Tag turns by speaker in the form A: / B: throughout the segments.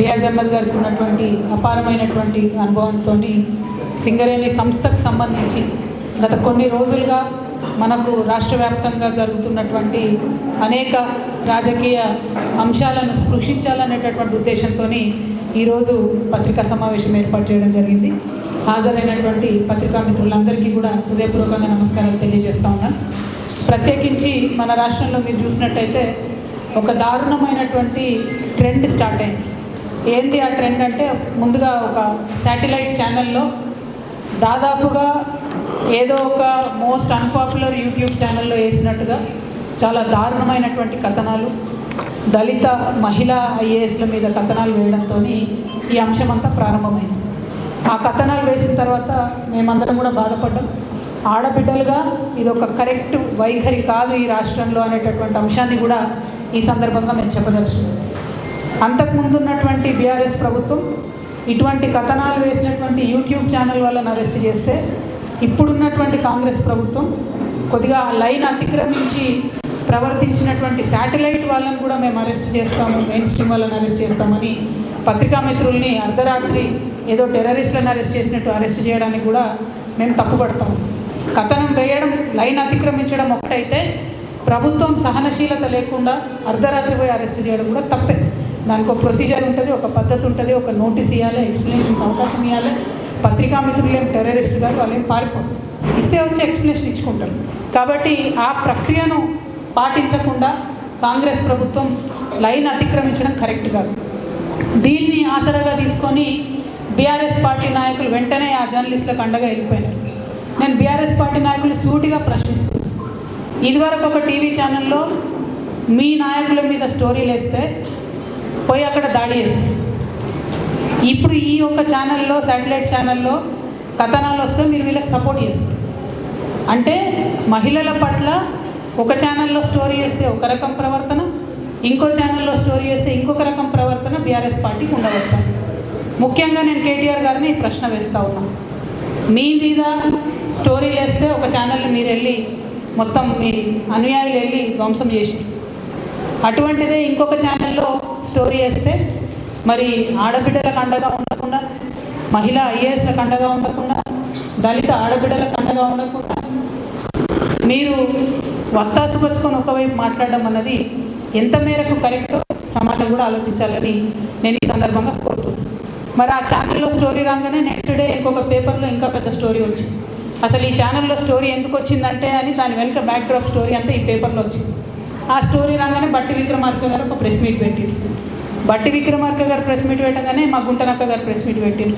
A: రియాజ్ అహ్మద్ గారికి ఉన్నటువంటి అపారమైనటువంటి అనుభవంతో సింగరేణి సంస్థకు సంబంధించి గత కొన్ని రోజులుగా మనకు రాష్ట్ర వ్యాప్తంగా జరుగుతున్నటువంటి అనేక రాజకీయ అంశాలను స్పృశించాలనేటటువంటి ఉద్దేశంతో ఈరోజు పత్రికా సమావేశం ఏర్పాటు చేయడం జరిగింది. హాజరైనటువంటి పత్రికా మిత్రులందరికీ కూడా హృదయపూర్వకంగా నమస్కారాలు తెలియజేస్తా ఉన్నాను ప్రత్యేకించి మన రాష్ట్రంలో మీరు చూసినట్టయితే ఒక దారుణమైనటువంటి ట్రెండ్ స్టార్ట్ అయింది. ఏంటి ఆ ట్రెండ్ అంటే ముందుగా ఒక శాటిలైట్ ఛానల్లో దాదాపుగా ఏదో ఒక మోస్ట్ అన్పాపులర్ యూట్యూబ్ ఛానల్లో వేసినట్టుగా చాలా దారుణమైనటువంటి కథనాలు దళిత మహిళా ఐఏఎస్ల మీద కథనాలు వేయడంతో ఈ అంశం అంతా ప్రారంభమైంది. ఆ కథనాలు వేసిన తర్వాత మేమందరం కూడా బాధపడ్డాం. ఆడబిడ్డలుగా ఇది ఒక కరెక్ట్ వైఖరి కాదు ఈ రాష్ట్రంలో అనేటటువంటి అంశాన్ని కూడా ఈ సందర్భంగా మేము చెప్పదలుచుకున్నాం. అంతకుముందు ఉన్నటువంటి బీఆర్ఎస్ ప్రభుత్వం ఇటువంటి కథనాలు వేసినటువంటి యూట్యూబ్ ఛానల్ వాళ్ళని అరెస్ట్ చేస్తే ఇప్పుడున్నటువంటి కాంగ్రెస్ ప్రభుత్వం కొద్దిగా ఆ లైన్ అతిక్రమించి ప్రవర్తించినటువంటి శాటిలైట్ వాళ్ళని కూడా మేము అరెస్ట్ చేస్తాము మెయిన్ స్ట్రీమ్ వాళ్ళని అరెస్ట్ చేస్తామని పత్రికా మిత్రుల్ని అర్ధరాత్రి ఏదో టెర్రరిస్టులను అరెస్ట్ చేసినట్టు అరెస్ట్ చేయడానికి కూడా మేము తప్పుపడతాము. కథనం వేయడం లైన్ అతిక్రమించడం ఒకటైతే ప్రభుత్వం సహనశీలత లేకుండా అర్ధరాత్రి పోయి అరెస్ట్ చేయడం కూడా తప్పే. దానికి ఒక ప్రొసీజర్ ఉంటుంది ఒక పద్ధతి ఉంటుంది ఒక నోటీస్ ఇవ్వాలి ఎక్స్ప్లెనేషన్ అవకాశం ఇవ్వాలి పత్రికా మిత్రులు ఏం టెర్రరిస్ట్ గారు వాళ్ళు ఏం ఇస్తే వచ్చి ఎక్స్ప్లెనేషన్ ఇచ్చుకుంటారు. కాబట్టి ఆ ప్రక్రియను పాటించకుండా కాంగ్రెస్ ప్రభుత్వం లైన్ అతిక్రమించడం కరెక్ట్ కాదు. దీన్ని ఆసరాగా తీసుకొని బీఆర్ఎస్ పార్టీ నాయకులు వెంటనే ఆ జర్నలిస్టులకు అండగా వెళ్ళిపోయినారు నేను బీఆర్ఎస్ పార్టీ నాయకులు సూటిగా ప్రశ్నిస్తున్నాను. ఇదివరకు ఒక టీవీ ఛానల్లో మీ నాయకుల మీద స్టోరీలు వేస్తే పోయి అక్కడ దాడి చేస్తారు ఇప్పుడు ఈ యొక్క ఛానల్లో శాటిలైట్ ఛానల్లో కథనాలు వస్తే మీరు వీళ్ళకి సపోర్ట్ చేస్తారు. అంటే మహిళల పట్ల ఒక ఛానల్లో స్టోరీ చేస్తే ఒక రకం ప్రవర్తన ఇంకో ఛానల్లో స్టోరీ చేస్తే ఇంకొక రకం ప్రవర్తన బీఆర్ఎస్ పార్టీకి ఉండవచ్చు. ముఖ్యంగా నేను కేటీఆర్ గారిని ప్రశ్న వేస్తూ ఉన్నా. మీ మీద స్టోరీలు వేస్తే ఒక ఛానల్ని మీరు వెళ్ళి మొత్తం మీ అనుయాయులు వెళ్ళి ధ్వంసం చేసి అటువంటిదే ఇంకొక ఛానల్లో స్టోరీ వేస్తే మరి ఆడబిడ్డలకు అండగా ఉండకుండా మహిళ ఐఏఎస్లకు అండగా ఉండకుండా దళిత ఆడబిడ్డలకు అండగా ఉండకుండా మీరు వక్తాసుపరుచుకొని ఒకవైపు మాట్లాడడం అన్నది ఎంత మేరకు కరెక్టో సమాజం కూడా ఆలోచించాలని నేను ఈ సందర్భంగా కోరుతున్నాను. మరి ఆ ఛానల్లో స్టోరీ రాగానే నెక్స్ట్ డే ఇంకొక పేపర్లో ఇంకా పెద్ద స్టోరీ వచ్చింది. అసలు ఈ ఛానల్లో స్టోరీ ఎందుకు వచ్చిందంటే అని దాని వెనుక బ్యాక్ డ్రాప్ స్టోరీ అంతా ఈ పేపర్లో వచ్చింది. ఆ స్టోరీ రాగానే బట్టి విక్రమార్క గారు ఒక ప్రెస్ మీట్ పెట్టిండు బట్టి విక్రమార్క గారు ప్రెస్ మీట్ పెట్టగానే మా గుంటనక్క గారు ప్రెస్ మీట్ పెట్టిండు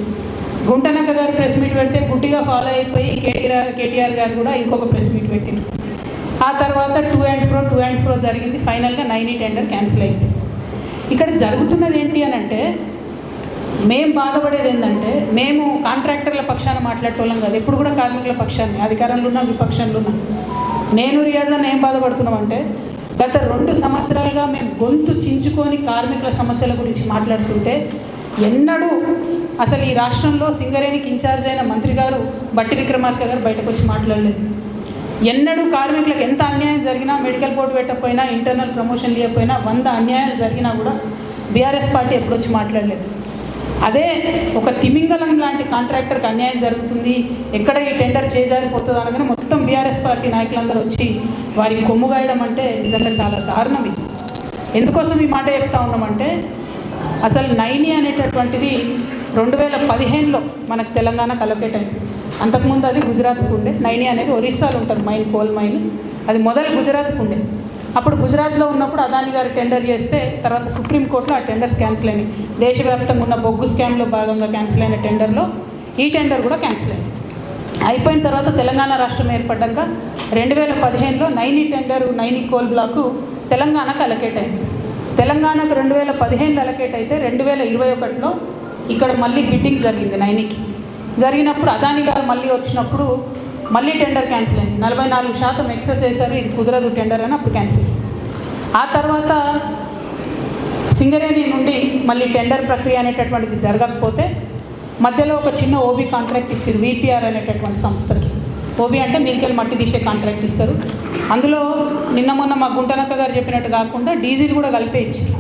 A: గుంటనక్క గారు ప్రెస్ మీట్ పెడితే గుడ్డిగా ఫాలో అయిపోయి కేటీఆర్ కేటీఆర్ గారు కూడా ఇంకొక ప్రెస్ మీట్ పెట్టిండు ఆ తర్వాత to and fro to and fro జరిగింది. ఫైనల్గా ఈ టెండర్ క్యాన్సిల్ అయింది. ఇక్కడ జరుగుతున్నది ఏంటి అని అంటే మేము బాధపడేది ఏంటంటే మేము కాంట్రాక్టర్ల పక్షాన మాట్లాడేటోళ్ళం కాదు. ఎప్పుడు కూడా కార్మికుల పక్షాన్ని అధికారంలో ఉన్నాం విపక్షంలో ఉన్నాం. నేను రియాజాన్ ఏం బాధపడుతున్నామంటే గత రెండు సంవత్సరాలుగా మేము గొంతు చించుకొని కార్మికుల సమస్యల గురించి మాట్లాడుతుంటే ఎన్నడూ అసలు ఈ రాష్ట్రంలో సింగరేణికి ఇన్ఛార్జ్ అయిన మంత్రి గారు బట్టి విక్రమార్క గారు బయటకు వచ్చి మాట్లాడలేదు. ఎన్నడూ కార్మికులకు ఎంత అన్యాయం జరిగినా మెడికల్ బోర్డు పెట్టకపోయినా ఇంటర్నల్ ప్రమోషన్ లేకపోయినా వంద అన్యాయాలు జరిగినా కూడా బీఆర్ఎస్ పార్టీ ఎప్పుడు వచ్చి మాట్లాడలేదు. అదే ఒక తిమింగలం లాంటి కాంట్రాక్టర్కి అన్యాయం జరుగుతుంది. ఎక్కడ ఈ టెండర్ చేజారిపోతుంది అనగానే మొత్తం బీఆర్ఎస్ పార్టీ నాయకులందరూ వచ్చి వారికి కొమ్ము గాయడం అంటే నిజంగా చాలా దారుణం ఇది. ఎందుకోసం ఈ మాట చెప్తా ఉన్నామంటే అసలు నైని అనేటటువంటిది రెండు వేల పదిహేనులో మనకు తెలంగాణ అలొకేట్ అయింది. అంతకుముందు అది గుజరాత్కు ఉండే నైని అనేది ఒరిస్సాలో ఉంటుంది మైన్ కోల్ మైన్ అది మొదలు గుజరాత్కు ఉండే అప్పుడు గుజరాత్లో ఉన్నప్పుడు అదాని గారు టెండర్ చేస్తే తర్వాత సుప్రీంకోర్టులో ఆ టెండర్స్ క్యాన్సిల్ అయినాయి. దేశవ్యాప్తంగా ఉన్న బొగ్గు స్కామ్లో భాగంగా క్యాన్సిల్ అయిన టెండర్లో ఈ టెండర్ కూడా క్యాన్సిల్ అయింది అయిపోయిన తర్వాత తెలంగాణ రాష్ట్రం ఏర్పడ్డాక రెండు వేల పదిహేనులో Naini tender Naini coal block తెలంగాణకు అలకేట్ అయింది. తెలంగాణకు రెండు వేల పదిహేనులో అలకేట్ అయితే రెండు వేల ఇరవై ఒకటిలో ఇక్కడ మళ్ళీ బిడ్డింగ్ జరిగింది నైనికి. జరిగినప్పుడు అదాని గారు మళ్ళీ వచ్చినప్పుడు మళ్ళీ టెండర్ క్యాన్సిల్ అయింది. నలభై నాలుగు శాతం ఎక్సెస్ వేశారు ఇది కుదరదు టెండర్ అని అప్పుడు క్యాన్సిల్. ఆ తర్వాత సింగరేణి నుండి మళ్ళీ టెండర్ ప్రక్రియ అనేటటువంటిది జరగకపోతే మధ్యలో ఒక చిన్న ఓబీ కాంట్రాక్ట్ ఇచ్చారు విపిఆర్ అనేటటువంటి సంస్థకి. ఓబీ అంటే మీకెళ్ళి మట్టి తీసే కాంట్రాక్ట్ ఇస్తారు. అందులో నిన్న మొన్న మా గుంటనక్క గారు చెప్పినట్టు కాకుండా డీజిల్ కూడా కలిపే ఇచ్చారు.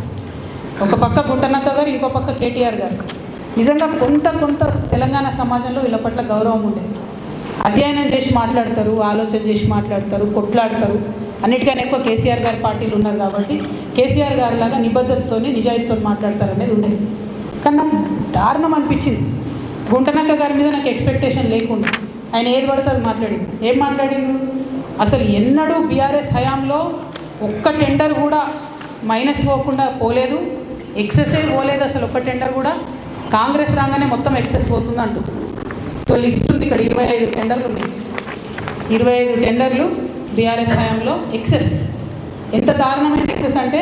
A: ఒక పక్క గుంటనక్క గారు ఇంకో పక్క కేటీఆర్ గారు. నిజంగా కొంత కొంత తెలంగాణ సమాజంలో వీళ్ళ పట్ల గౌరవం ఉండేది అధ్యయనం చేసి మాట్లాడతారు ఆలోచన చేసి మాట్లాడతారు కొట్లాడతారు. అన్నిటికన్నా ఎక్కువ కేసీఆర్ గారి పార్టీలు ఉన్నారు కాబట్టి కేసీఆర్ గారి లాగా నిబద్ధతతోనే నిజాయితీతో మాట్లాడతారు అనేది ఉండేది. కానీ నాకు దారుణం అనిపించింది. గుంటనక్క గారి మీద నాకు ఎక్స్పెక్టేషన్ లేకుండా ఆయన ఏది పడుతుంది మాట్లాడింది. ఏం మాట్లాడిండు అసలు ఎన్నడూ బీఆర్ఎస్ హయాంలో ఒక్క టెండర్ కూడా మైనస్ పోకుండా పోలేదు. ఎక్సెస్ పోలేదు అసలు ఒక్క టెండర్ కూడా. కాంగ్రెస్ రాగానే మొత్తం ఎక్సెస్ పోతుంది అంటూ సో లిస్ట్ ఉంది ఇక్కడ ఇరవై ఐదు టెండర్లు ఉన్నాయి. ఇరవై ఐదు టెండర్లు బీఆర్ఎస్ హయాంలో ఎక్సెస్ ఎంత దారుణమైన ఎక్సెస్ అంటే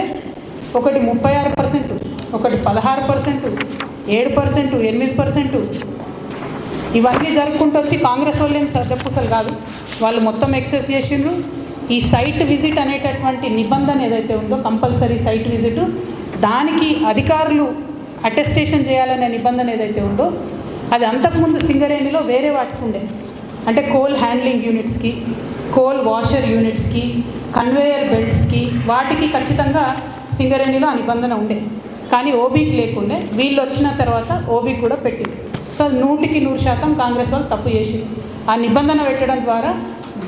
A: ఒకటి ముప్పై ఆరు పర్సెంట్ ఒకటి పదహారు పర్సెంట్ ఏడు పర్సెంట్ ఎనిమిది పర్సెంట్. ఇవన్నీ జరుపుకుంటూ వచ్చి కాంగ్రెస్ వాళ్ళు ఏం సర్దపూసలు కాదు. వాళ్ళు మొత్తం ఎక్సెస్ చేసిండ్రు. ఈ సైట్ విజిట్ అనేటటువంటి నిబంధన ఏదైతే ఉందో కంపల్సరీ సైట్ విజిట్ దానికి అధికారులు అటెస్టేషన్ చేయాలనే నిబంధన ఏదైతే ఉందో అది అంతకుముందు సింగరేణిలో వేరే వాటికి ఉండే. అంటే కోల్ హ్యాండ్లింగ్ యూనిట్స్కి కోల్ వాషర్ యూనిట్స్కి కన్వేయర్ బెల్ట్స్కి వాటికి ఖచ్చితంగా సింగరేణిలో ఆ నిబంధన ఉండే. కానీ ఓబీకి లేకుండే. వీళ్ళు వచ్చిన తర్వాత ఓబీకి కూడా పెట్టింది. సో నూటికి నూరు శాతం కాంగ్రెస్ వాళ్ళు తప్పు చేసింది. ఆ నిబంధన పెట్టడం ద్వారా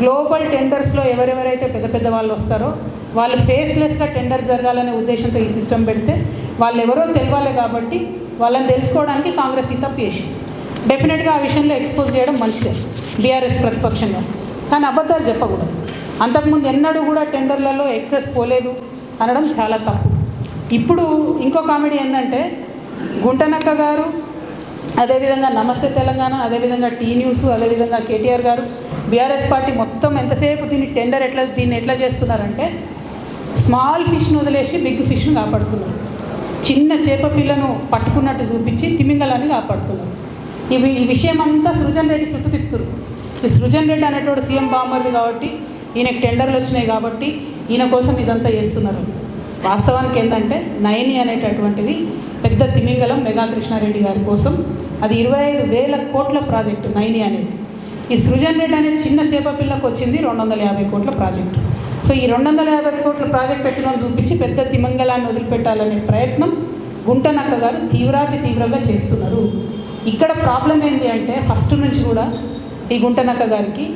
A: గ్లోబల్ టెండర్స్లో ఎవరెవరైతే పెద్ద పెద్ద వాళ్ళు వస్తారో వాళ్ళు ఫేస్లెస్గా టెండర్ జరగాలనే ఉద్దేశంతో ఈ సిస్టమ్ పెడితే వాళ్ళు ఎవరో తెలియాలి కాబట్టి వాళ్ళని తెలుసుకోవడానికి కాంగ్రెస్ ఈ తప్పు చేసింది. డెఫినెట్గా ఆ విషయంలో ఎక్స్పోజ్ చేయడం మంచిదే బీఆర్ఎస్ ప్రతిపక్షంగా. కానీ అబద్ధాలు చెప్పకూడదు. అంతకుముందు ఎన్నడూ కూడా టెండర్లలో ఎక్సెస్ పోలేదు అనడం చాలా తప్పు. ఇప్పుడు ఇంకో కామెడీ ఏంటంటే గుంటనక్క గారు అదేవిధంగా నమస్తే తెలంగాణ అదేవిధంగా టీ న్యూస్ అదేవిధంగా కేటీఆర్ గారు బీఆర్ఎస్ పార్టీ మొత్తం ఎంతసేపు దీన్ని టెండర్ ఎట్లా దీన్ని ఎట్లా చేస్తున్నారంటే స్మాల్ ఫిష్ను వదిలేసి బిగ్ ఫిష్ను కాపాడుతున్నారు. చిన్న చేప పిల్లను పట్టుకున్నట్టు చూపించి తిమింగలాన్ని కాపాడుతున్నారు. ఇవి ఈ విషయం అంతా సృజన్ రెడ్డి చుట్టూ తిప్పుతురు. ఈ సృజన్ రెడ్డి అనేటోడు సీఎం బామ్మర్ది కాబట్టి ఈయనకు టెండర్లు వచ్చినాయి కాబట్టి ఈయన కోసం ఇదంతా చేస్తున్నారు. వాస్తవానికి ఏంటంటే నయని అనేటటువంటిది పెద్ద తిమింగలం మెగా కృష్ణారెడ్డి గారి కోసం. అది ఇరవై ఐదు వేల కోట్ల ప్రాజెక్టు నైని అనేది. ఈ సృజన్ రెడ్డి అనేది చిన్న చేప పిల్లకు వచ్చింది రెండు వందల యాభై కోట్ల ప్రాజెక్టు. సో ఈ రెండు వందల యాభై కోట్ల ప్రాజెక్ట్ పెట్టడం చూపించి పెద్ద తిమంగళాన్ని వదిలిపెట్టాలనే ప్రయత్నం గుంటనక్క గారు తీవ్రాతి తీవ్రంగా చేస్తున్నారు. ఇక్కడ ప్రాబ్లం ఏంటి అంటే ఫస్ట్ నుంచి కూడా ఈ గుంటనక్క గారికి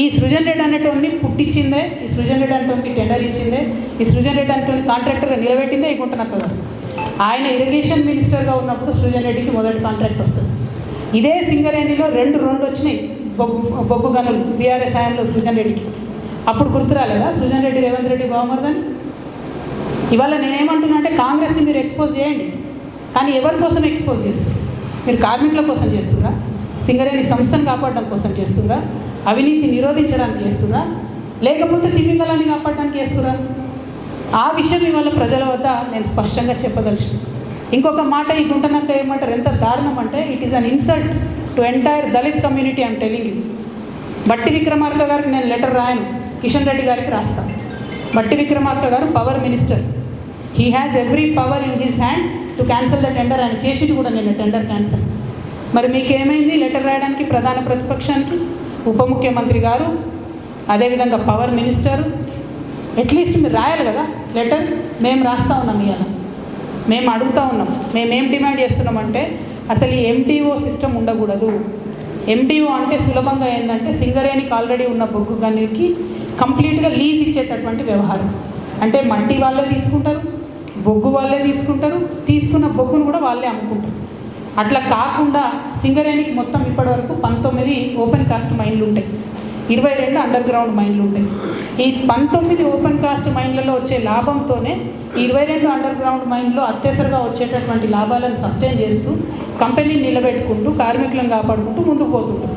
A: ఈ సృజన్ రెడ్డి అనేటువంటి పుట్టించిందే ఈ సృజన్ రెడ్డి అనేటువంటి టెండర్ ఇచ్చిందే ఈ సృజన్ రెడ్డి అనేటువంటి కాంట్రాక్టర్గా నిలబెట్టిందే ఈ గుంటనక్క గారు. ఆయన ఇరిగేషన్ మినిస్టర్గా ఉన్నప్పుడు సృజన్ రెడ్డికి మొదటి కాంట్రాక్ట్ వస్తుంది. ఇదే సింగరేణిలో రెండు రెండు వచ్చినాయి బొగ్గు బొగ్గు గనులు బీఆర్ఎస్ హయాంలో సృజన్ రెడ్డికి. అప్పుడు గుర్తురాలేదా సృజన్ రెడ్డి రేవంత్ రెడ్డి బాగుమర్దని ఇవాళ నేనేమంటున్నా అంటే కాంగ్రెస్ని మీరు ఎక్స్పోజ్ చేయండి. కానీ ఎవరి కోసం ఎక్స్పోజ్ చేస్తారు? మీరు కార్మికుల కోసం చేస్తుందా సింగరేణి సంస్థను కాపాడడం కోసం చేస్తుందా అవినీతి నిరోధించడానికి చేస్తుందా లేకపోతే తిమింగలాన్ని కాపాడడానికి చేస్తురా ఆ విషయం ఇవాళ ప్రజల వద్ద నేను స్పష్టంగా చెప్పదలిచిన ఇంకొక మాట ఈ గుంటనక్క ఏమంటారు? ఎంత దారుణం అంటే it is an insult to entire Dalit community I'm telling Bhatti Vikramarka గారికి నేను లెటర్ రాయను. కిషన్ రెడ్డి గారికి రాస్తాను. Bhatti Vikramarka garu power minister he has every power in his hand to cancel the tender ఆయన చేసింది కూడా నేను టెండర్ క్యాన్సిల్ మరి మీకేమైంది? Letter రాయడానికి ప్రధాన ప్రతిపక్షానికి? ఉప ముఖ్యమంత్రి గారు అదేవిధంగా పవర్ మినిస్టర్ అట్లీస్ట్ మీరు రాయాలి కదా? లెటర్ మేము రాస్తా ఉన్నాం ఇవాళ మేము అడుగుతా ఉన్నాం. మేము ఏం డిమాండ్ చేస్తున్నామంటే అసలు ఈ ఎంటీఓ సిస్టమ్ ఉండకూడదు. ఎంటీఓ అంటే సులభంగా ఏంటంటే సింగరేణికి ఆల్రెడీ ఉన్న బొగ్గు గనికి కంప్లీట్గా లీజ్ ఇచ్చేటటువంటి వ్యవహారం. అంటే మట్టి వాళ్ళే తీసుకుంటారు బొగ్గు వాళ్ళే తీసుకుంటారు తీసుకున్న బొగ్గును కూడా వాళ్ళే అమ్ముకుంటారు. అట్లా కాకుండా సింగరేణికి మొత్తం ఇప్పటివరకు పంతొమ్మిది ఓపెన్ కాస్ట్ మైన్లు ఉంటాయి. ఇరవై రెండు అండర్ గ్రౌండ్ మైన్లు ఉంటాయి. ఈ పంతొమ్మిది ఓపెన్ కాస్ట్ మైన్లలో వచ్చే లాభంతోనే ఇరవై రెండు అండర్ గ్రౌండ్ మైన్లో అత్యవసరగా వచ్చేటటువంటి లాభాలను సస్టైన్ చేస్తూ కంపెనీని నిలబెట్టుకుంటూ కార్మికులను కాపాడుకుంటూ ముందుకు పోతుంటారు.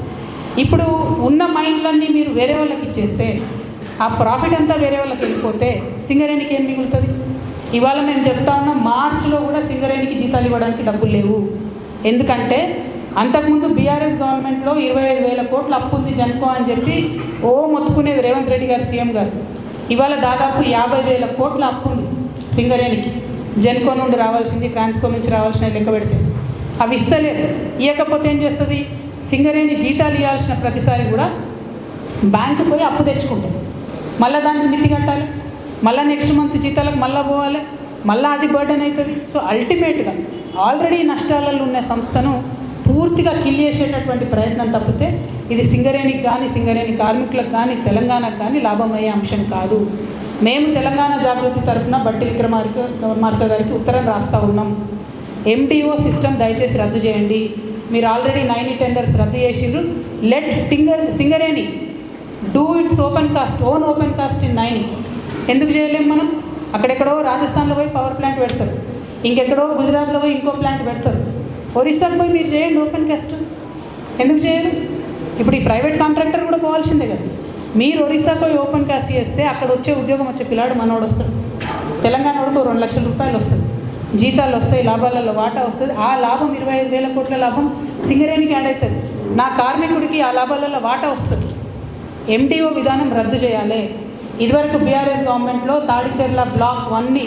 A: ఇప్పుడు ఉన్న మైండ్లన్నీ మీరు వేరే వాళ్ళకి ఇచ్చేస్తే ఆ ప్రాఫిట్ అంతా వేరే వాళ్ళకి వెళ్ళిపోతే సింగరేణికి ఏం మిగులుతుంది? ఇవాళ మేము చెప్తా ఉన్నాం మార్చిలో కూడా సింగరేణికి జీతాలు ఇవ్వడానికి డబ్బులు లేవు. ఎందుకంటే అంతకుముందు బీఆర్ఎస్ గవర్నమెంట్లో ఇరవై ఐదు వేల కోట్లు అప్పు ఉంది జన్కో అని చెప్పి ఓ మొత్తుకునేది రేవంత్ రెడ్డి గారు సీఎం గారు. ఇవాళ దాదాపు యాభై వేల కోట్ల అప్పు ఉంది సింగరేణికి. జన్కో నుండి రావాల్సింది ట్రాన్స్కో నుంచి రావాల్సిన లెక్క పెడితే. అవి ఇస్తలేదు. ఇవ్వకపోతే ఏం చేస్తుంది? సింగరేణి జీతాలు ఇవ్వాల్సిన ప్రతిసారి కూడా బ్యాంకు పోయి అప్పు తెచ్చుకుంటుంది. మళ్ళీ దానికి మితి కట్టాలి? మళ్ళీ నెక్స్ట్ మంత్ జీతాలకు మళ్ళీ పోవాలి. మళ్ళీ అది బర్డెన్ అవుతుంది సో అల్టిమేట్గా ఆల్రెడీ నష్టాలలో ఉన్న సంస్థను పూర్తిగా కిల్ చేసేటటువంటి ప్రయత్నం తప్పితే ఇది సింగరేణికి కానీ సింగరేణి కార్మికులకు కానీ తెలంగాణకు కానీ లాభమయ్యే అంశం కాదు. మేము తెలంగాణ జాగృతి తరఫున బట్టి విక్రమార్క మార్క గారికి ఉత్తరం రాస్తా ఉన్నాం. ఎండిఓ సిస్టమ్ దయచేసి రద్దు చేయండి. మీరు ఆల్రెడీ నైన్ టెండర్స్ రద్దు చేసిండ్రు let టింగర్ Singareni do it's open cast own open cast in Naini ఎందుకు చేయలేము మనం? అక్కడెక్కడో రాజస్థాన్లో పోయి పవర్ ప్లాంట్ పెడతారు. ఇంకెక్కడో గుజరాత్లో పోయి ఇంకో ప్లాంట్ పెడతారు. ఒరిస్సాకు పోయి మీరు చేయండి ఓపెన్ కాస్ట్ ఎందుకు చేయరు? ఇప్పుడు ఈ ప్రైవేట్ కాంట్రాక్టర్ కూడా పోవాల్సిందే కదా. మీరు ఒరిస్సాకు పోయి ఓపెన్ కాస్ట్ చేస్తే అక్కడ వచ్చే ఉద్యోగం వచ్చే పిల్లాడు మనోడు వస్తాడు. తెలంగాణ వరకు రెండు లక్షల రూపాయలు వస్తుంది. జీతాలు వస్తాయి లాభాలలో వాటా వస్తుంది. ఆ లాభం ఇరవై ఐదు వేల కోట్ల లాభం సింగరేణికి యాడ్ అవుతుంది. నా కార్మికుడికి ఆ లాభాలలో వాటా వస్తుంది. ఎండిఓ విధానం రద్దు చేయాలి. ఇదివరకు బీఆర్ఎస్ గవర్నమెంట్లో తాడిచెర్ల బ్లాక్ వన్ని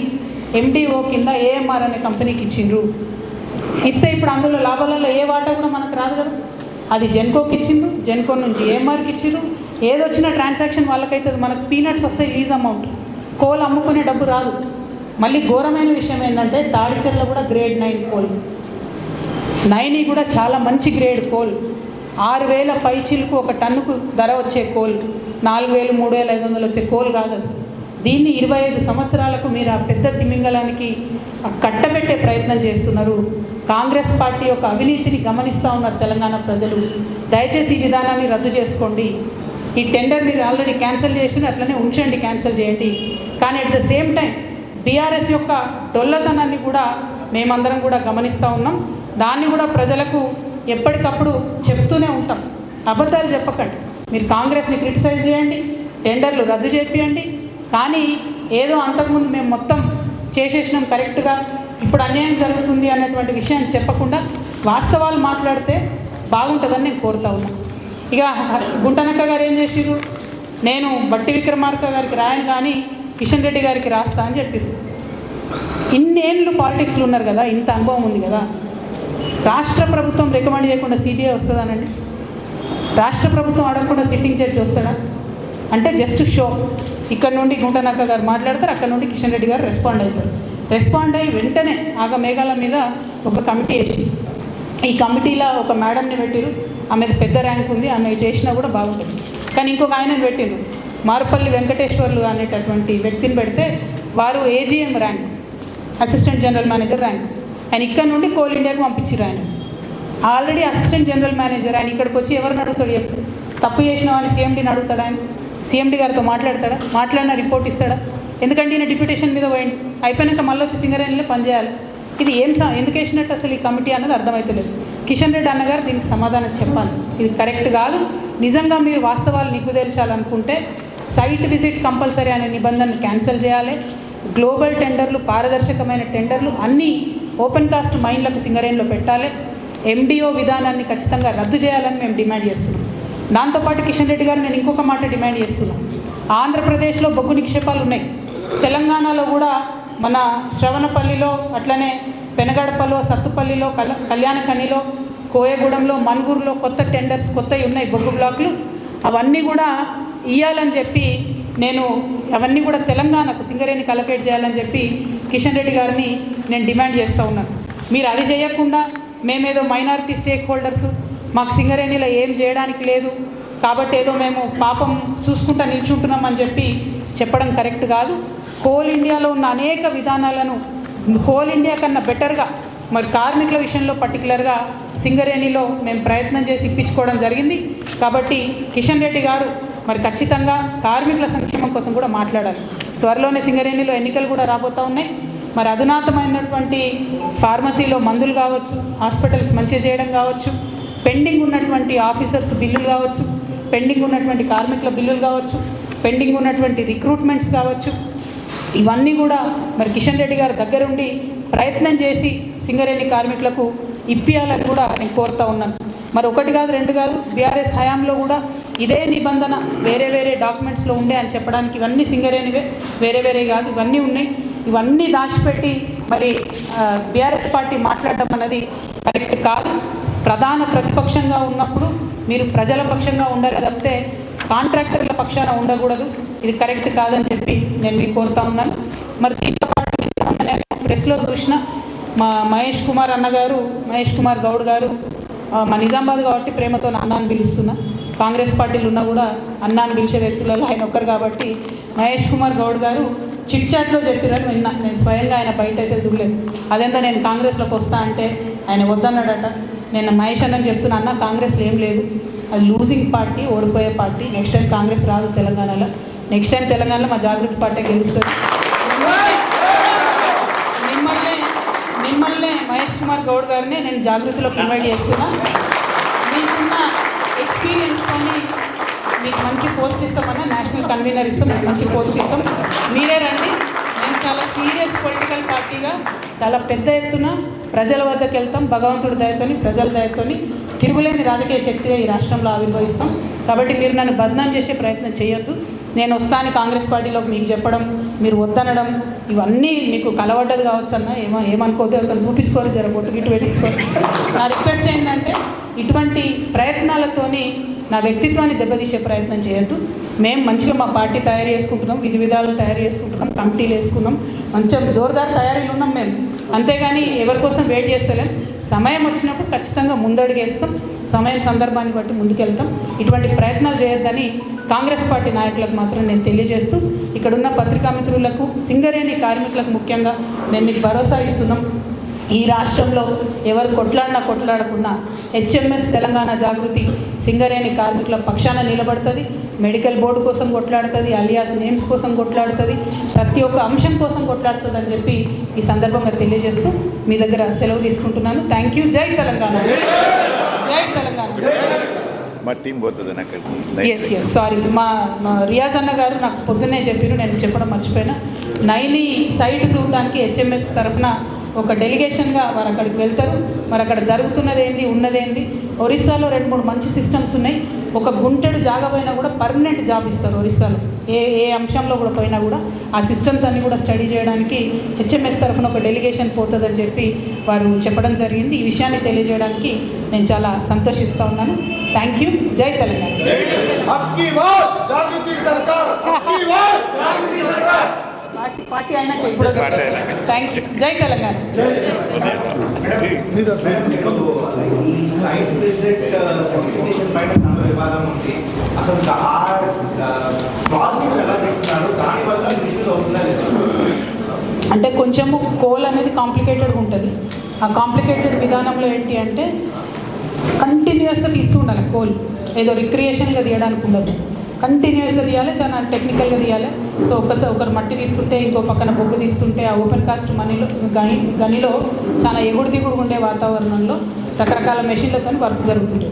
A: ఎండిఓ కింద ఏఎంఆర్ అనే కంపెనీకి ఇచ్చిండ్రు. ఇస్తే ఇప్పుడు అందులో లాభాలలో ఏ వాటా కూడా మనకు రాదు కదా. అది జెన్కోకి ఇచ్చిండ్రు జెన్కో నుంచి ఏఎంఆర్కి ఇచ్చిండ్రు. ఏదొచ్చినా ట్రాన్సాక్షన్ వాళ్ళకైతే మనకు పీనట్స్ వస్తాయి లీజ్ అమౌంట్ కోల్ అమ్ముకునే డబ్బు రాదు. మళ్ళీ ఘోరమైన విషయం ఏంటంటే తాడిచెర్ల కూడా గ్రేడ్ నైన్ కోల్. నైని కూడా చాలా మంచి గ్రేడ్ కోల్. ఆరు వేల పైచీలకు ఒక టన్నుకు ధర వచ్చే కోల్. నాలుగు వేలు మూడు వేల ఐదు వందలు వచ్చే కోల్ కాదు దీన్ని ఇరవై ఐదు సంవత్సరాలకు మీరు ఆ పెద్ద తిమింగలానికి కట్టబెట్టే ప్రయత్నం చేస్తున్నారు. కాంగ్రెస్ పార్టీ యొక్క అవినీతిని గమనిస్తూ ఉన్నారు తెలంగాణ ప్రజలు. దయచేసి ఈ విధానాన్ని రద్దు చేసుకోండి. ఈ టెండర్ మీరు ఆల్రెడీ క్యాన్సిల్ చేసి అట్లనే ఉంచండి క్యాన్సిల్ చేయండి. కానీ at the same time BRS యొక్క డొల్లతనాన్ని కూడా మేమందరం కూడా గమనిస్తూ ఉన్నాం. దాన్ని కూడా ప్రజలకు ఎప్పటికప్పుడు చెప్తూనే ఉంటాం. అబద్ధాలు చెప్పకండి. మీరు కాంగ్రెస్ని క్రిటిసైజ్ చేయండి టెండర్లు రద్దు చేపియండి. కానీ ఏదో అంతకుముందు మేము మొత్తం చేసేసినాం కరెక్ట్గా ఇప్పుడు అన్యాయం జరుగుతుంది అన్నటువంటి విషయాన్ని చెప్పకుండా వాస్తవాలు మాట్లాడితే బాగుంటుందని నేను కోరుతా ఉన్నా. ఇక గుంటనక్క గారు ఏం చేసిరు నేను బట్టి విక్రమార్క గారికి రాయను కానీ కిషన్ రెడ్డి గారికి రాస్తా అని చెప్పారు ఇన్నేళ్ళు పాలిటిక్స్లో ఉన్నారు కదా ఇంత అనుభవం ఉంది కదా. రాష్ట్ర ప్రభుత్వం రికమెండ్ చేయకుండా సిబిఐ వస్తుందానండి. రాష్ట్ర ప్రభుత్వం అడగకుండా సిట్టింగ్ జడ్జి వస్తాడా? అంటే జస్ట్ షో ఇక్కడ నుండి గుంటనక్క గారు మాట్లాడతారు అక్కడ నుండి కిషన్ రెడ్డి గారు రెస్పాండ్ అవుతారు. రెస్పాండ్ అయ్యి వెంటనే ఆగ మేఘాల మీద ఒక కమిటీ వేసి ఈ కమిటీలో ఒక మేడంని పెట్టిరు. ఆమె పెద్ద ర్యాంక్ ఉంది ఆమె చేసినా కూడా బాగుంటుంది. కానీ ఇంకొక ఆయనని పెట్టిరు మారుపల్లి వెంకటేశ్వర్లు అనేటటువంటి వ్యక్తిని పెడితే వారు AGM rank assistant general manager rank ఆయన ఇక్కడ నుండి కోల్ ఇండియాకి పంపించారు ఆయన. ఆల్రెడీ అసిస్టెంట్ జనరల్ మేనేజర్ ఆయన ఇక్కడికి వచ్చి ఎవరిని అడుగుతాడు చెప్పు? తప్పు చేసిన వాడిని సీఎండీని అడుగుతాడా? ఆయన సీఎండీ గారితో మాట్లాడతాడా? మాట్లాడిన రిపోర్ట్ ఇస్తాడా? ఎందుకంటే ఈయన డిప్యూటేషన్ మీద పోయింది అయిపోయినాక మళ్ళీ వచ్చి సింగరేణిలో పనిచేయాలి. ఇది ఏం స- ఎందుకు వేసినట్టు అసలు ఈ కమిటీ అన్నది అర్థమవుతలేదు కిషన్ రెడ్డి అన్నగారు దీనికి సమాధానం చెప్పాలి. ఇది కరెక్ట్ కాదు. నిజంగా మీరు వాస్తవాలు నిగ్గుదేల్చాలనుకుంటే సైట్ విజిట్ కంపల్సరీ అనే నిబంధనను క్యాన్సిల్ చేయాలి. గ్లోబల్ టెండర్లు పారదర్శకమైన టెండర్లు అన్నీ ఓపెన్ కాస్ట్ మైండ్లకు సింగరేణిలో పెట్టాలి. ఎండిఓ విధానాన్ని ఖచ్చితంగా రద్దు చేయాలని మేము డిమాండ్ చేస్తున్నాం. దాంతోపాటు కిషన్ రెడ్డి గారు నేను ఇంకొక మాట డిమాండ్ చేస్తున్నాను ఆంధ్రప్రదేశ్లో బొగ్గు నిక్షేపాలు ఉన్నాయి. తెలంగాణలో కూడా మన శ్రవణపల్లిలో అట్లనే పెనగడపల్లో సత్తుపల్లిలో కల కళ్యాణకనిలో కోయగూడెంలో మన్గూరులో కొత్త టెండర్స్ కొత్తవి ఉన్నాయి బొగ్గు బ్లాక్లు. అవన్నీ కూడా ఇవ్వాలని చెప్పి నేను అవన్నీ కూడా తెలంగాణకు సింగరేణికి అలకేట్ చేయాలని చెప్పి కిషన్ రెడ్డి గారిని నేను డిమాండ్ చేస్తూ ఉన్నాను. మీరు అది చేయకుండా మేమేదో మైనారిటీ స్టేక్ హోల్డర్స్ మాకు సింగరేణిలో ఏం చేయడానికి లేదు కాబట్టి ఏదో మేము పాపం చూసుకుంటా నిల్చుంటున్నామని చెప్పి చెప్పడం కరెక్ట్ కాదు. కోల్ ఇండియాలో ఉన్న అనేక విధానాలను కోల్ ఇండియా కన్నా బెటర్గా మరి కార్మికుల విషయంలో పర్టికులర్గా సింగరేణిలో మేము ప్రయత్నం చేసి ఇప్పించుకోవడం జరిగింది. కాబట్టి కిషన్ రెడ్డి గారు మరి ఖచ్చితంగా కార్మికుల సంక్షేమం కోసం కూడా మాట్లాడాలి. త్వరలోనే సింగరేణిలో ఎన్నికలు కూడా రాబోతూ ఉన్నాయి. మరి అధునాతమైనటువంటి ఫార్మసీలో మందులు కావచ్చు హాస్పిటల్స్ మంచిగా చేయడం కావచ్చు పెండింగ్ ఉన్నటువంటి ఆఫీసర్స్ బిల్లులు కావచ్చు పెండింగ్ ఉన్నటువంటి కార్మికుల బిల్లులు కావచ్చు పెండింగ్ ఉన్నటువంటి రిక్రూట్మెంట్స్ కావచ్చు ఇవన్నీ కూడా మరి కిషన్ రెడ్డి గారి దగ్గరుండి ప్రయత్నం చేసి సింగరేణి కార్మికులకు ఇప్పియాలని కూడా నేను కోరుతా ఉన్నాను. మరి ఒకటి కాదు రెండు కాదు బీఆర్ఎస్ హయాంలో కూడా ఇదే నిబంధన వేరే వేరే డాక్యుమెంట్స్లో ఉండే అని చెప్పడానికి ఇవన్నీ సింగరేణివే వేరే వేరే కాదు ఇవన్నీ ఉన్నాయి. ఇవన్నీ దాచిపెట్టి మరి బీఆర్ఎస్ పార్టీ మాట్లాడడం అన్నది కరెక్ట్ కాదు. ప్రధాన ప్రతిపక్షంగా ఉన్నప్పుడు మీరు ప్రజల పక్షంగా ఉండాలి తప్పితే కాంట్రాక్టర్ల పక్షాన ఉండకూడదు. ఇది కరెక్ట్ కాదని చెప్పి నేను మీకు కోరుతా ఉన్నాను. మరి దీంతో పాటు ప్రెస్లో చూసిన మా మహేష్ కుమార్ అన్నగారు మహేష్ కుమార్ గౌడ్ గారు మా నిజామాబాద్ కాబట్టి ప్రేమతో నాన్న అని పిలుస్తున్నా. కాంగ్రెస్ పార్టీలు ఉన్నా కూడా అన్నాన్ని పిలిచే వ్యక్తులలో ఆయన ఒక్కరు కాబట్టి మహేష్ కుమార్ గౌడ్ గారు చిట్ చాట్లో చెప్పినట్టు విన్నా నేను స్వయంగా ఆయన బయట అయితే చూడలేదు. అదంతా నేను కాంగ్రెస్లోకి వస్తా అంటే ఆయన వద్దన్నాడట. నేను మహేష్ అన్నని చెప్తున్నా అన్న కాంగ్రెస్లో ఏం లేదు. అది లూజింగ్ పార్టీ ఓడిపోయే పార్టీ నెక్స్ట్ టైం కాంగ్రెస్ రాదు తెలంగాణలో. నెక్స్ట్ టైం తెలంగాణలో మా జాగృతి పార్టీ గెలుస్తుంది. మిమ్మల్ని మిమ్మల్ని మహేష్ కుమార్ గౌడ్ గారిని నేను జాగృతిలో ప్రొవైడ్ చేస్తున్నా. మీకున్న ఎక్స్పీరియన్స్తోని మీకు మంచి పోస్ట్ ఇస్తామన్నా నేషనల్ కన్వీనర్ ఇస్తాం మీకు మంచి పోస్ట్ ఇస్తాం. మీరే రండి. నేను చాలా సీరియస్ పొలిటికల్ పార్టీగా చాలా పెద్ద ఎత్తున ప్రజల వద్దకు వెళ్తాం. భగవంతుడి దయతోని ప్రజల దయతోని తిరుగులేని రాజకీయ శక్తిగా ఈ రాష్ట్రంలో ఆవిర్భవిస్తాం. కాబట్టి మీరు నన్ను బదనాం చేసే ప్రయత్నం చేయొద్దు. నేను వస్తాను కాంగ్రెస్ పార్టీలోకి మీకు చెప్పడం మీరు వద్దనడం ఇవన్నీ మీకు కలవడ్డది కావచ్చు అన్న ఏమో ఏమనుకోవద్దు. ఒక చూపించుకొని జర బొట్టు గిట్టు నా రిక్వెస్ట్ ఏంటంటే ఇటువంటి ప్రయత్నాలతోనే నా వ్యక్తిత్వాన్ని దెబ్బతీసే ప్రయత్నం చేయొద్దు. మేము మంచిగా మా పార్టీ తయారు చేసుకుంటున్నాం విధి విధాలు తయారు చేసుకుంటున్నాం కమిటీలు వేసుకున్నాం మంచిగా జోరుదారు తయారీలు ఉన్నాం మేము అంతేగాని ఎవరి కోసం వెయిట్ చేస్తలేం. సమయం వచ్చినప్పుడు ఖచ్చితంగా ముందడుగేస్తాం సమయం సందర్భాన్ని బట్టి ముందుకెళ్తాం. ఇటువంటి ప్రయత్నాలు చేయొద్దని కాంగ్రెస్ పార్టీ నాయకులకు మాత్రం నేను తెలియజేస్తూ ఇక్కడున్న పత్రికా మిత్రులకు సింగరేణి కార్మికులకు ముఖ్యంగా నేను మీకు భరోసా ఇస్తున్నాం. ఈ రాష్ట్రంలో ఎవరు కొట్లాడినా కొట్లాడకుండా హెచ్ఎంఎస్ తెలంగాణ జాగృతి సింగరేణి కార్మికుల పక్షాన నిలబడుతుంది. మెడికల్ బోర్డు కోసం కొట్లాడుతుంది. అలియాస్ నేమ్స్ కోసం కొట్లాడుతుంది. ప్రతి ఒక్క అంశం కోసం కొట్లాడుతుంది అని చెప్పి ఈ సందర్భంగా తెలియజేస్తూ మీ దగ్గర సెలవు తీసుకుంటున్నాను. థ్యాంక్ యూ జై తెలంగాణ. జై తెలంగాణ.
B: మా టీం పోతుంది అక్కడ.
A: ఎస్ ఎస్ సారీ మా మా రియాజ్ అన్న గారు నాకు పొద్దున్నే చెప్పారు. నేను చెప్పడం మర్చిపోయినా. నైని సైట్ చూడడానికి హెచ్ఎంఎస్ తరఫున ఒక డెలిగేషన్గా వారు అక్కడికి వెళ్తారు. మరి అక్కడ జరుగుతున్నది ఏంది ఉన్నదేంది ఒరిస్సాలో రెండు మూడు మంచి సిస్టమ్స్ ఉన్నాయి. ఒక గుంటెడు జాగా పోయినా కూడా పర్మనెంట్ జాబ్ ఇస్తారు ఒరిస్సాలో. ఏ ఏ అంశంలో కూడా పోయినా కూడా ఆ సిస్టమ్స్ అన్నీ కూడా స్టడీ చేయడానికి హెచ్ఎంఎస్ తరఫున ఒక డెలిగేషన్ పోతుందని చెప్పి వారు చెప్పడం జరిగింది. ఈ విషయాన్ని తెలియజేయడానికి నేను చాలా సంతోషిస్తూ ఉన్నాను. థ్యాంక్ యూ జై తెలంగాణ. పార్టీ జై అంటే కొంచెము కోల్ అనేది కాంప్లికేటెడ్గా ఉంటుంది. ఆ కాంప్లికేటెడ్ విధానంలో ఏంటి అంటే కంటిన్యూస్గా తీస్తూ ఉండాలి కోల్ ఏదో రిక్రియేషన్గా తీయడానికి ఉండదు. కంటిన్యూస్గా తీయాలి చాలా టెక్నికల్గా తీయాలి. సో ఒకసారి ఒకరు మట్టి తీస్తుంటే ఇంకో పక్కన బొగ్గు తీస్తుంటే ఆ ఓపెన్ కాస్ట్ మనీలో గని గనిలో చాలా ఎగుడు దిగుడు ఉండే వాతావరణంలో రకరకాల మెషిన్లతో వర్క్ జరుగుతుంది.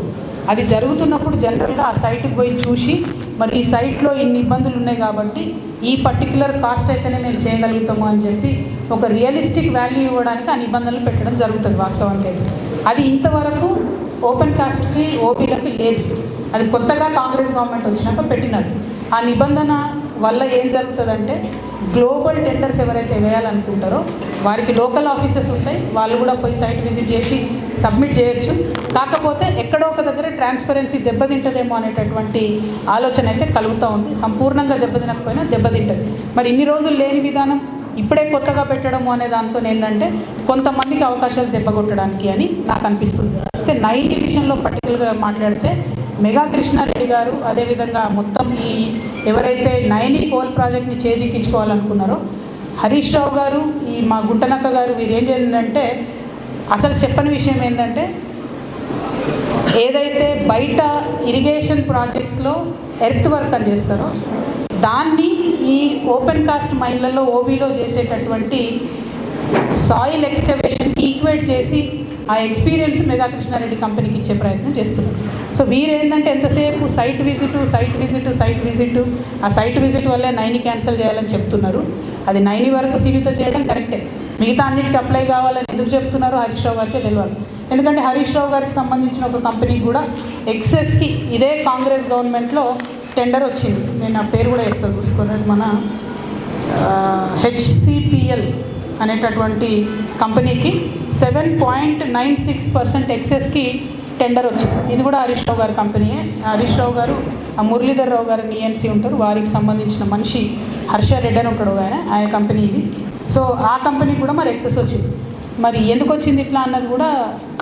A: అది జరుగుతున్నప్పుడు జనరల్గా ఆ సైట్కి పోయి చూసి మరి ఈ సైట్లో ఇన్ని ఇబ్బందులు ఉన్నాయి కాబట్టి ఈ పర్టికులర్ కాస్ట్ అయితేనే మేము చేయగలుగుతాము అని చెప్పి ఒక రియలిస్టిక్ వాల్యూ ఇవ్వడానికి ఆ నిబంధనలు పెట్టడం జరుగుతుంది వాస్తవానికి అది ఇంతవరకు ఓపెన్ కాస్ట్కి ఓపీలకి లేదు. అది కొత్తగా కాంగ్రెస్ గవర్నమెంట్ వచ్చినాక పెట్టినారు. ఆ నిబంధన వల్ల ఏం జరుగుతుందంటే గ్లోబల్ టెండర్స్ ఎవరైతే వేయాలనుకుంటారో వారికి లోకల్ ఆఫీసెస్ ఉంటాయి వాళ్ళు కూడా పోయి సైట్ విజిట్ చేసి సబ్మిట్ చేయొచ్చు. కాకపోతే ఎక్కడో ఒక దగ్గర ట్రాన్స్పరెన్సీ దెబ్బతింటదేమో అనేటటువంటి ఆలోచన అయితే కలుగుతూ ఉంది. సంపూర్ణంగా దెబ్బతినకపోయినా దెబ్బతింటది మరి ఇన్ని రోజులు లేని విధానం ఇప్పుడే కొత్తగా పెట్టడము అనే దాంతో ఏంటంటే కొంతమందికి అవకాశాలు దెబ్బకొట్టడానికి అని నాకు అనిపిస్తుంది. అయితే నైన్ డివిజన్లో పర్టికులర్గా మాట్లాడితే మెగా కృష్ణారెడ్డి గారు అదేవిధంగా మొత్తం ఈ ఎవరైతే నైని కోల్ ప్రాజెక్ట్ని చేజిక్కించుకోవాలనుకున్నారో హరీష్ రావు గారు ఈ మా గుంటనక్క గారు వీరు ఏం చేసిందంటే అసలు చెప్పని విషయం ఏంటంటే ఏదైతే బయట ఇరిగేషన్ ప్రాజెక్ట్స్లో ఎర్త్ వర్క్ అని చేస్తారో దాన్ని ఈ ఓపెన్ కాస్ట్ మైన్లలో ఓబీలో చేసేటటువంటి సాయిల్ ఎక్స్కవేషన్కి ఈక్వేట్ చేసి ఆ ఎక్స్పీరియన్స్ మెగా కృష్ణారెడ్డి కంపెనీకి ఇచ్చే ప్రయత్నం చేస్తున్నారు సో వీరేంటంటే ఎంతసేపు site visit site visit site visit ఆ సైట్ విజిట్ వల్లే నైని క్యాన్సిల్ చేయాలని చెప్తున్నారు. అది నైని వరకు సీమితం చేయడం కరెక్టే. మిగతా అన్నిటికీ అప్లై కావాలని ఎందుకు చెప్తున్నారు హరీష్ రావు గారికి తెలియాలి. ఎందుకంటే హరీష్ రావు గారికి సంబంధించిన ఒక కంపెనీ కూడా ఎక్సెస్కి ఇదే కాంగ్రెస్ గవర్నమెంట్లో టెండర్ వచ్చింది. నేను ఆ పేరు కూడా ఎక్కడ చూసుకోలేదు. మన హెచ్సిపిఎల్ అనేటటువంటి కంపెనీకి seven point nine six percent ఎక్సెస్కి tender వచ్చింది. ఇది కూడా హరీష్ రావు గారి కంపెనీయే హరీష్ రావు గారు ఆ మురళీధర్ రావు గారు ఈఎన్సీ ఉంటారు. వారికి సంబంధించిన మనిషి హర్ష రెడ్డి అని ఉంటాడు ఆయన. ఆయన కంపెనీ ఇది. సో ఆ కంపెనీ కూడా మరి ఎక్సెస్ వచ్చింది. మరి ఎందుకు వచ్చింది ఇట్లా అన్నది కూడా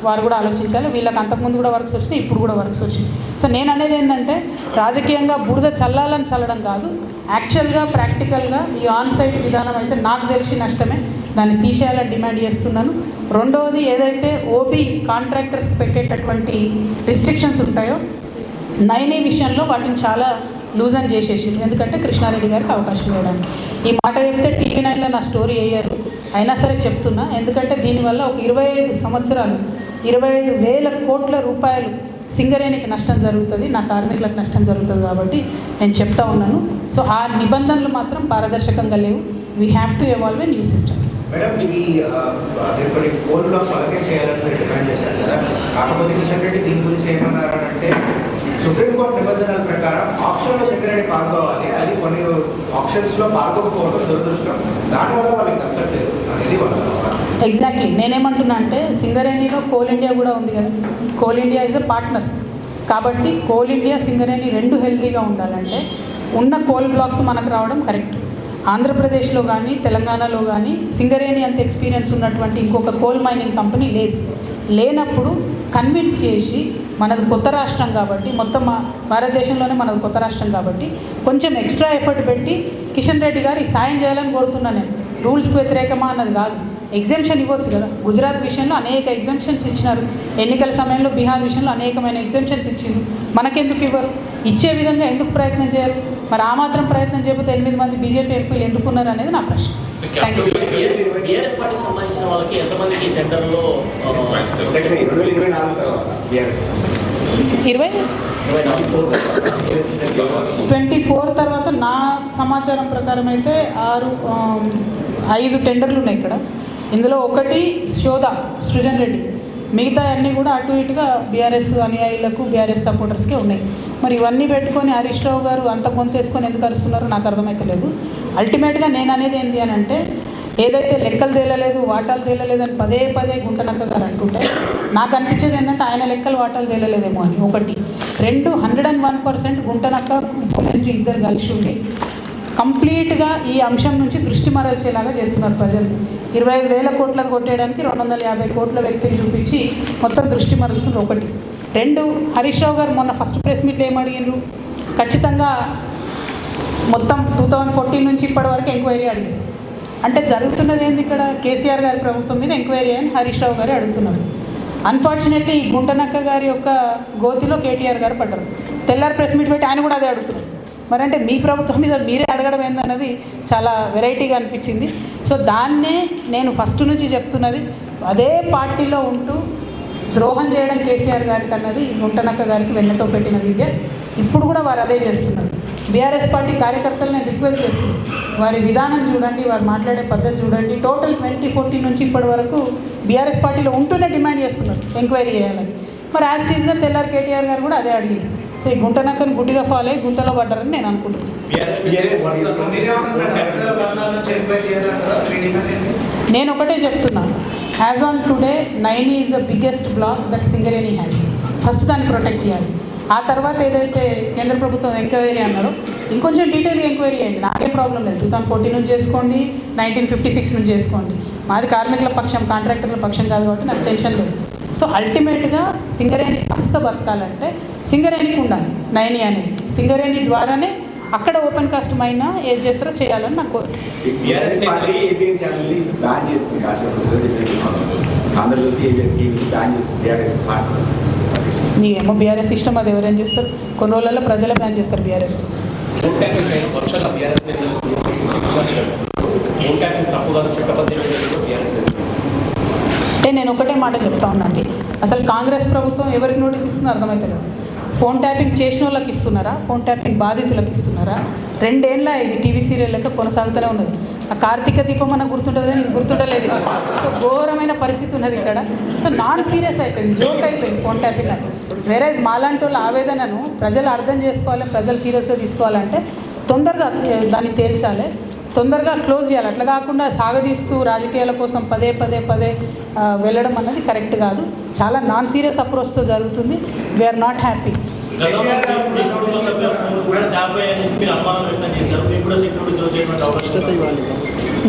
A: వారు కూడా ఆలోచించాలి. వీళ్ళకి అంతకుముందు కూడా వర్క్స్ వచ్చినాయి ఇప్పుడు కూడా వర్క్స్ వచ్చినాయి. సో నేను అనేది ఏంటంటే రాజకీయంగా బురద చల్లాలని చల్లడం కాదు. యాక్చువల్గా ప్రాక్టికల్గా ఈ ఆన్ సైట్ విధానం అయితే నాకు తెలిసి నష్టమే. దాన్ని తీసేయాలని డిమాండ్ చేస్తున్నాను. రెండవది ఏదైతే ఓబీ కాంట్రాక్టర్స్ పెట్టేటటువంటి రిస్ట్రిక్షన్స్ ఉంటాయో నైనీ విషయంలో వాటిని చాలా లూజ్ అని చేసేసారు ఎందుకంటే కృష్ణారెడ్డి గారికి అవకాశం ఇవ్వడానికి ఈ మాట చెప్తే టీవీ నైన్లో నా స్టోరీ వేయరు. అయినా సరే చెప్తున్నా. ఎందుకంటే దీనివల్ల ఒక ఇరవై ఐదు సంవత్సరాలు ఇరవై ఐదు వేల కోట్ల రూపాయలు సింగరేణికి నష్టం జరుగుతుంది. నా కార్మికులకు నష్టం జరుగుతుంది కాబట్టి నేను చెప్తా ఉన్నాను. సో ఆ నిబంధనలు మాత్రం పారదర్శకంగా లేవు. We have to evolve a new system
C: madam ఈ కొన్ని కోల్ బ్లాక్స్ అలాగే చేయాలని మీరు డిమాండ్ చేశారు కదా. కాకపోతే కిషన్ రెడ్డి దీని గురించి ఏమన్నారంటే సుప్రీంకోర్టు నిబంధనల ప్రకారం ఆప్షన్లో సెక్రటరీ పాల్గొవాలి. అది కొన్ని ఆప్షన్స్లో పాల్గొకపోవడం దురదృష్టం. దానివల్ల వాళ్ళకి దక్కట్లేదు అనేది వాళ్ళ
A: ఎగ్జాక్ట్లీ నేనేమంటున్నా అంటే సింగరేణిలో కోల్ ఇండియా కూడా ఉంది కదా. Coal India is a partner కాబట్టి కోల్ ఇండియా సింగరేణి రెండు హెల్తీగా ఉండాలంటే ఉన్న కోల్ బ్లాక్స్ మనకు రావడం కరెక్ట్ ఆంధ్రప్రదేశ్లో కానీ తెలంగాణలో కానీ సింగరేణి అంత ఎక్స్పీరియన్స్ ఉన్నటువంటి ఇంకొక కోల్ మైనింగ్ కంపెనీ లేదు. లేనప్పుడు కన్విన్స్ చేసి మనది కొత్త రాష్ట్రం కాబట్టి మొత్తం మా భారతదేశంలోనే మనది కొత్త రాష్ట్రం కాబట్టి కొంచెం ఎక్స్ట్రా ఎఫర్ట్ పెట్టి కిషన్ రెడ్డి గారు సాయం చేయాలని కోరుతున్నాను నేను. రూల్స్కి వ్యతిరేకమా అన్నది కాదు. ఎగ్జామ్షన్ ఇవ్వచ్చు కదా. గుజరాత్ విషయంలో అనేక ఎగ్జామ్షన్స్ ఇచ్చినారు. ఎన్నికల సమయంలో బీహార్ విషయంలో అనేకమైన ఎగ్జామ్షన్స్ ఇచ్చింది మనకెందుకు ఇవ్వరు? ఇచ్చే విధంగా ఎందుకు ప్రయత్నం చేయరు? మరి ఆ మాత్రం ప్రయత్నం చేయకపోతే ఎనిమిది మంది బీజేపీ ఎంపీలు ఎందుకున్నారు అనేది నా ప్రశ్న.
D: బీఆర్ఎస్ సంబంధించిన వాళ్ళకి ఎంతమందికి టెండర్లో
B: ఇరవై
A: ట్వంటీ ఫోర్ తర్వాత నా సమాచారం ప్రకారం అయితే ఆరు ఐదు టెండర్లు ఉన్నాయి ఇక్కడ. ఇందులో ఒకటి శోధ సృజన్ రెడ్డి. మిగతా అన్నీ కూడా అటు ఇటుగా బీఆర్ఎస్ అనుయాయులకు బీఆర్ఎస్ సపోర్టర్స్కే ఉన్నాయి. మరి ఇవన్నీ పెట్టుకొని హరీష్ రావు గారు అంత గొంతేసుకొని ఎందుకు అరుస్తున్నారో నాకు అర్థమైతలేదు. అల్టిమేట్గా నేను అనేది ఏంటి అని అంటే ఏదైతే లెక్కలు తేలలేదు వాటాలు తేలలేదు అని పదే పదే గుంటనక్క గారు అంటుంటే నాకు అనిపించేది ఏంటంటే ఆయన లెక్కలు వాటాలు తేలలేదేమో అని. ఒకటి. రెండు హండ్రెడ్ అండ్ వన్ పర్సెంట్ గుంటనక్క భువనేశ్వరి ఇద్దరు కలిసి ఉండే. కంప్లీట్గా ఈ అంశం నుంచి దృష్టి మరల్చేలాగా చేస్తున్నారు ప్రజలు. ఇరవై ఐదు వేల కోట్లకు కొట్టేయడానికి రెండు వందల యాభై కోట్ల వ్యక్తిని చూపించి మొత్తం దృష్టి మరుస్తుంది ఒకటి. రెండు హరీష్ రావు గారు మొన్న ఫస్ట్ ప్రెస్ మీట్లో ఏం అడిగిండ్రు ఖచ్చితంగా మొత్తం టూ థౌజండ్ ఫోర్టీన్ నుంచి ఇప్పటి వరకు ఎంక్వైరీ అడిగింది. అంటే జరుగుతున్నది ఏంది ఇక్కడ? కేసీఆర్ గారి ప్రభుత్వం మీద ఎంక్వైరీ అని హరీష్ రావు గారు అడుగుతున్నారు. అన్ఫార్చునేట్లీ ఈ గుంటనక్క గారి యొక్క గోతిలో కేటీఆర్ గారు పడ్డారు. తెల్లారి ప్రెస్ మీట్ పెట్టి ఆయన కూడా అదే అడుగుతున్నారు. మరి అంటే మీ ప్రభుత్వం మీద మీరే అడగడం ఏందన్నది చాలా వెరైటీగా అనిపించింది. సో దాన్నే నేను ఫస్ట్ నుంచి చెప్తున్నది. అదే పార్టీలో ఉంటూ ద్రోహం చేయడం కేసీఆర్ గారికి అన్నది గుంటనక్క గారికి వెన్నతో పెట్టిన విద్య ఇప్పుడు కూడా వారు అదే చేస్తున్నారు బీఆర్ఎస్ పార్టీ కార్యకర్తలు నేను రిక్వెస్ట్ చేస్తున్నాను వారి విధానం చూడండి వారు మాట్లాడే పద్ధతి చూడండి టోటల్ ట్వంటీ ఫోర్టీన్ నుంచి ఇప్పటి వరకు బీఆర్ఎస్ పార్టీలో ఉంటూనే డిమాండ్ చేస్తున్నారు ఎంక్వైరీ చేయాలని మరి యాజ్ సీజన్ తెల్లారి కేటీఆర్ గారు కూడా అదే అడిగింది సో ఈ గుంటనక్కని గుడ్డిగా ఫాలో అయ్యి గుంతలో పడ్డారని నేను అనుకుంటున్నాను? నేను ఒకటే చెప్తున్నా as on today Naini is the biggest block that Singareni has first దాన్ని ప్రొటెక్ట్ చేయాలి. ఆ తర్వాత ఏదైతే కేంద్ర ప్రభుత్వం ఎంక్వైరీ అన్నారో ఇంకొంచెం డీటెయిల్ ఎంక్వైరీ చేయండి. నాకే ప్రాబ్లం లేదు. టూ థౌసండ్ ఫోర్టీన్ నుంచి చేసుకోండి నైన్టీన్ ఫిఫ్టీ సిక్స్ నుంచి చేసుకోండి. మాది కార్మికుల పక్షం కాంట్రాక్టర్ల పక్షం కాదు కాబట్టి నాకు టెన్షన్ లేదు. సో అల్టిమేట్గా సింగరేణి సంస్థ బతకాలంటే సింగరేణికి ఉండాలి. నైని అనేది. సింగరేణి ద్వారానే అక్కడ ఓపెన్ కాస్ట్ మైనా ఏది చేస్తారో చేయాలని నాకు నీకేమో బీఆర్ఎస్ ఇష్టం అది ఎవరేం చేస్తారు? కొన్ని రోజులలో ప్రజలే బ్యాన్ చేస్తారు బీఆర్ఎస్. అంటే నేను ఒకటే మాట చెప్తా ఉన్నాండి అసలు కాంగ్రెస్ ప్రభుత్వం ఎవరికి నోటీస్ ఇస్తుందో అర్థమవుతలేదు ఫోన్ ట్యాపింగ్ చేసిన వాళ్ళకి ఇస్తున్నారా? ఫోన్ ట్యాపింగ్ బాధితులకు ఇస్తున్నారా? రెండేళ్ళ ఇది టీవీ సీరియల్ లెక్క కొనసాగుతూనే ఉన్నది. ఆ కార్తీక దీపం మనకు గుర్తుంటుందని గుర్తుండలేదు సో ఘోరమైన పరిస్థితి ఉన్నది ఇక్కడ. సో నాన్ సీరియస్ అయిపోయింది. జోక్ అయిపోయింది ఫోన్ ట్యాపింగ్ అని. వేరే మాలాంటి వాళ్ళ ఆవేదనను ప్రజలు అర్థం చేసుకోవాలి ప్రజలు సీరియస్గా తీసుకోవాలంటే తొందరగా దాన్ని తేల్చాలి. తొందరగా క్లోజ్ చేయాలి. అట్లా కాకుండా సాగదీస్తూ రాజకీయాల కోసం పదే పదే పదే వెళ్ళడం అన్నది కరెక్ట్ కాదు. చాలా నాన్ సీరియస్ అప్రోచ్తో జరుగుతుంది. వీఆర్ నాట్ హ్యాపీ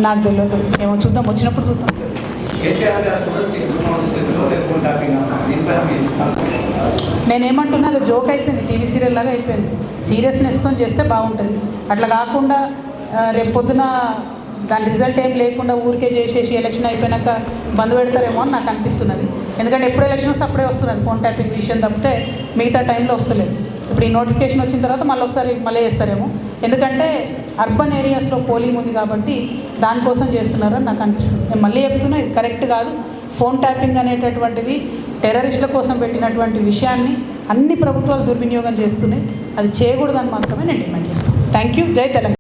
A: నాకు తెలియదు. ఏమో చూద్దాం. వచ్చినప్పుడు చూద్దాం. నేనేమంటున్నా అది జోక్ అయిపోయింది. టీవీ సీరియల్ లాగా అయిపోయింది. సీరియస్నెస్తో చేస్తే బాగుంటుంది. అట్లా కాకుండా రేపు పొద్దున దాని రిజల్ట్ ఏం లేకుండా ఊరికే చేసేసి ఎలక్షన్ అయిపోయినాక బంద్ పెడతారేమో అని నాకు అనిపిస్తున్నది. ఎందుకంటే ఎప్పుడు ఎలక్షన్ అప్పుడే వస్తున్నది. ఫోన్ ట్యాపింగ్ విషయం తప్పితే మిగతా టైంలో వస్తలేదు. ఇప్పుడు ఈ నోటిఫికేషన్ వచ్చిన తర్వాత మళ్ళీ ఒకసారి మళ్ళీ చేస్తారేమో. ఎందుకంటే అర్బన్ ఏరియాస్లో పోలింగ్ ఉంది కాబట్టి దానికోసం చేస్తున్నారని నాకు అనిపిస్తుంది. నేను మళ్ళీ చెప్తున్నా ఇది కరెక్ట్ కాదు. ఫోన్ ట్యాపింగ్ అనేటటువంటిది టెర్రరిస్టుల కోసం పెట్టినటువంటి విషయాన్ని అన్ని ప్రభుత్వాలు దుర్వినియోగం చేస్తున్నాయి. అది చేయకూడదని మాత్రమే నేను డిమాండ్ చేస్తాను. థ్యాంక్ యూ జై తెలంగాణ.